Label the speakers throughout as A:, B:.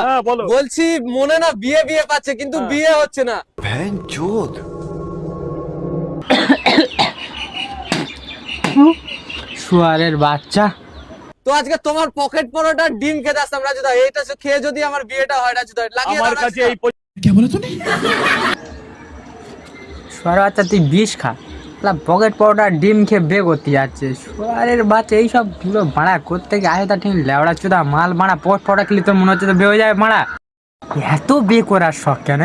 A: হ্যাঁ, বলো।
B: বলছি মনে না বিয়ে বিয়ে পাচ্ছে কিন্তু
A: হ্যাঁ।
B: বিয়ে হচ্ছে না
C: শুয়ারের বাচ্চা
B: তো আজকে তোমার পকেট পরোটা ডিম খেতে আসতাম রাজুদা এইটা খেয়ে যদি আমার বিয়েটা হয় রাজুদা লাগিয়ে
A: আমার কাছে। এই পর্যন্ত
C: শুয়ারের বাচ্চা তুই বিষ খা পকেট পাউডার ডিম খেয়ে বে করতে যাচ্ছে। শুয়ারের বাচ্চা, এইসব পুরো ভাড়া করতে গিয়ে আসে তা ঠিক লেওড়া চুদা মাল মারা পকেট পাউডার খেলে তোর মনে হচ্ছে তো বে হয়ে যাবে মারা। এত বে করার শখ কেন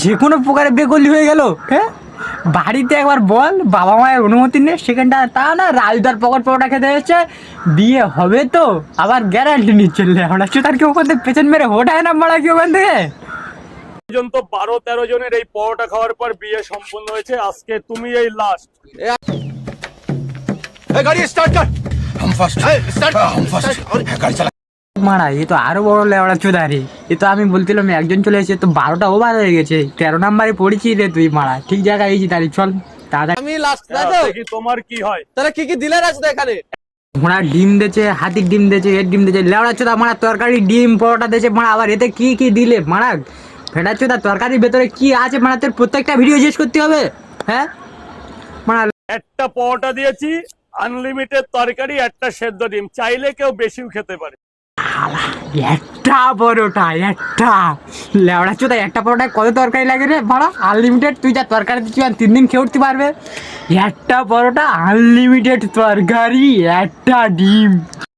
C: যে কোনো প্রকারে বে করলি হয়ে গেল হ্যাঁ বাড়িতে একবার বল, বাবা মায়ের অনুমতি নেই সেখানটা তা না, রাজদার পকেট পাউডার খেতে হচ্ছে বিয়ে হবে তো, আবার গ্যারান্টি নিচ্ছে, লেওড়া চুদার কি ওখান থেকে পেছন মেরে হোটায় না মারা কি ওখান থেকে?
A: পর্যন্ত বারো তেরো জনের এই পরোটা খাওয়ার পর বিয়ে সম্পূর্ণ হয়েছে। আজকে তুমি এই লাস্ট
C: মারা এ তো আরও বড় লেওড়া চুদারি। এ তো আমি বলছিলাম একজন চলে এসে তো বারোটা ওভার হয়ে গেছে। তেরো নাম্বারে পড়েছি রে তুই মারা। ঠিক জায়গায় এই দাঁড়িয়ে চল। দাদা
B: আমি লাস্ট
A: দেখি। তোমার কি হয়?
B: তারা কি কি দিলে আছে এখানে?
C: ঘোড়ার ডিম দেছে হাতির ডিম দেছে এর ডিম দেছে। লেওড়া চুদা মারা তরকারি ডিম পরোটা দেছে। মারা আবার এতে কি কি দিলে? মারা ফেটা চোদা তরকারির ভেতরে কি আছে? মারা তোর প্রত্যেকটা ভিডিও শেষ করতে হবে হ্যাঁ? মারা
A: একটা পরোটা দিয়েছি আনলিমিটেড তরকারি একটা সেদ্ধ ডিম। চাইলে কেউ বেশিও খেতে পারে।
C: একটা পরোটা একটা। লেওড়া চোদা একটা পরোটায় কত তরকারি লাগে রে? ভাড়া আনলিমিটেড তুই যা তরকারি দিচ্ছি তিন দিন খেয়ে উঠতে পারবে। একটা পরোটা আনলিমিটেড তরকারি একটা ডিম।